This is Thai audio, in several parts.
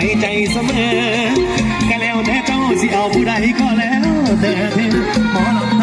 ให้ใจเสมอก็แล้วแต่เจ้าสิเอาผู้ใดก็แล้วแต่หมอลำ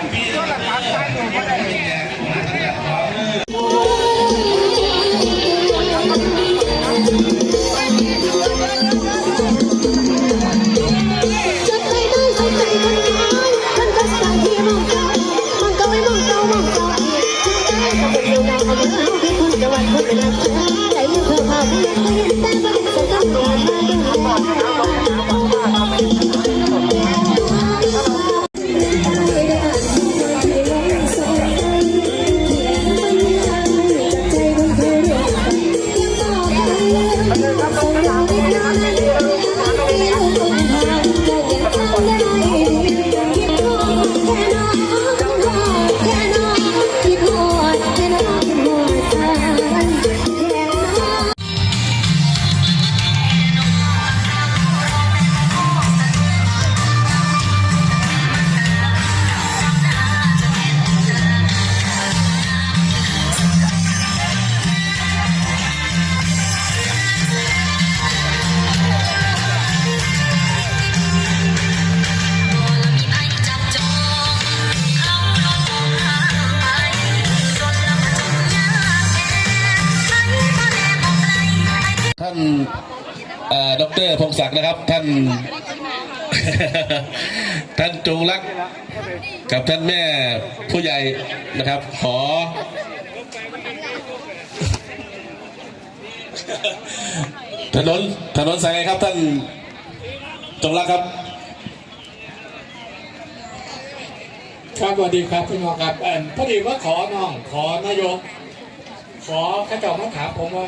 San Pedro. ดรพงศักดิ์นะครับ ท่าน ท่านจงรักกับท่านแม่ผู้ใหญ่นะครับ ขอ ถนนถนนสายไหนครับท่านจงรักครับครับสวัสดีครับพี่น้องครับเอิ่มพอดีว่าขอน้องขอนายก ขอข้าเจ้ามาถามผมว่า